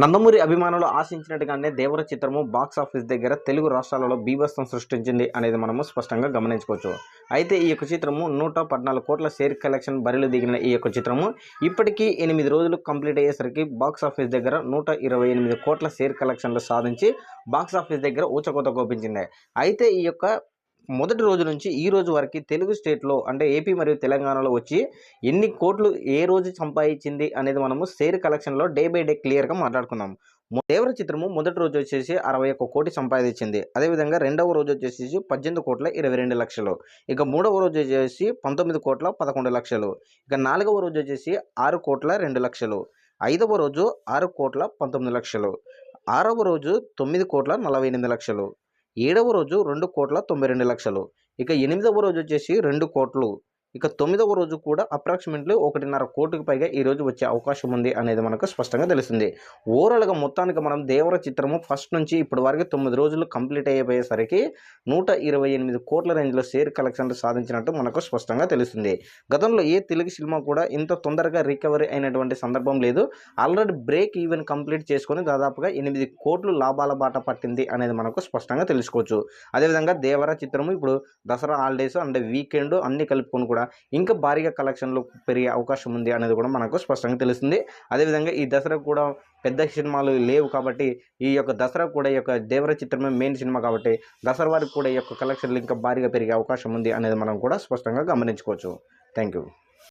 నందమూరి అభిమానులు ఆశించినట్టుగానే దేవర చిత్రము box office దగ్గర తెలుగు రాష్ట్రాలలో బీభత్సం సృష్టించింది అనేది మనము స్పష్టంగా గమనించుకోవచ్చు. అయితే ఈ యొక్క చిత్రము నూట పద్నాలుగు కోట్ల షేర్ కలెక్షన్ బరిలో దిగిన ఈ యొక్క చిత్రము ఇప్పటికీ ఎనిమిది రోజులు కంప్లీట్ అయ్యేసరికి బాక్స్ ఆఫీస్ దగ్గర నూట ఇరవై ఎనిమిది కోట్ల షేర్ కలెక్షన్లు సాధించి బాక్స్ ఆఫీస్ దగ్గర ఊచకోత గోపించింది అయితే ఈ యొక్క మొదటి రోజు నుంచి ఈ రోజు వరకు తెలుగు స్టేట్లో అంటే ఏపీ మరియు తెలంగాణలో వచ్చి ఎన్ని కోట్లు ఏ రోజు సంపాదించింది అనేది మనము షేర్ కలెక్షన్లో డే బై డే క్లియర్గా మాట్లాడుకున్నాము. దేవర చిత్రము మొదటి రోజు వచ్చేసి అరవై ఒక్క కోటి సంపాదించింది. అదేవిధంగా రెండవ రోజు వచ్చేసి పద్దెనిమిది కోట్ల ఇరవై రెండు లక్షలు. ఇక మూడవ రోజు వచ్చేసి పంతొమ్మిది కోట్ల పదకొండు లక్షలు. ఇక నాలుగవ రోజు వచ్చేసి ఆరు కోట్ల రెండు లక్షలు. ఐదవ రోజు ఆరు కోట్ల పంతొమ్మిది లక్షలు. ఆరవ రోజు తొమ్మిది కోట్ల నలభై ఎనిమిది లక్షలు. ఏడవ రోజు రెండు కోట్ల తొంభై రెండు లక్షలు. ఇక ఎనిమిదవ రోజు వచ్చేసి రెండు కోట్లు. ఇక తొమ్మిదవ రోజు కూడా అప్రాక్సిమేట్లీ ఒకటిన్నర కోటికి పైగా ఈ రోజు వచ్చే అవకాశం ఉంది అనేది మనకు స్పష్టంగా తెలుస్తుంది. ఓవరాల్గా మొత్తానికి మనం దేవర చిత్రము ఫస్ట్ నుంచి ఇప్పటి వరకు తొమ్మిది రోజులు కంప్లీట్ అయిపోయేసరికి నూట ఇరవై ఎనిమిది కోట్ల రేంజ్లో షేర్ కలెక్షన్లు సాధించినట్టు మనకు స్పష్టంగా తెలుస్తుంది. గతంలో ఏ తెలుగు సినిమా కూడా ఇంత తొందరగా రికవరీ అయినటువంటి సందర్భం లేదు. ఆల్రెడీ బ్రేక్ ఈవెన్ కంప్లీట్ చేసుకొని దాదాపుగా ఎనిమిది కోట్లు లాభాల బాట పట్టింది అనేది మనకు స్పష్టంగా తెలుసుకోవచ్చు. అదేవిధంగా దేవర చిత్రము ఇప్పుడు దసరా హాలిడేస్ అండ్ వీకెండ్ అన్ని కలుపుకొని కూడా కూడా ఇంకా భారీగా కలెక్షన్లు పెరిగే అవకాశం ఉంది అనేది కూడా మనకు స్పష్టంగా తెలుస్తుంది. అదేవిధంగా ఈ దసరా కూడా పెద్ద సినిమాలు లేవు కాబట్టి ఈ యొక్క దసరా కూడా ఈ యొక్క దేవర చిత్రమే మెయిన్ సినిమా కాబట్టి దసరా వారికి కూడా ఈ యొక్క కలెక్షన్లు ఇంకా భారీగా పెరిగే అవకాశం ఉంది అనేది మనం కూడా స్పష్టంగా గమనించుకోవచ్చు. Thank you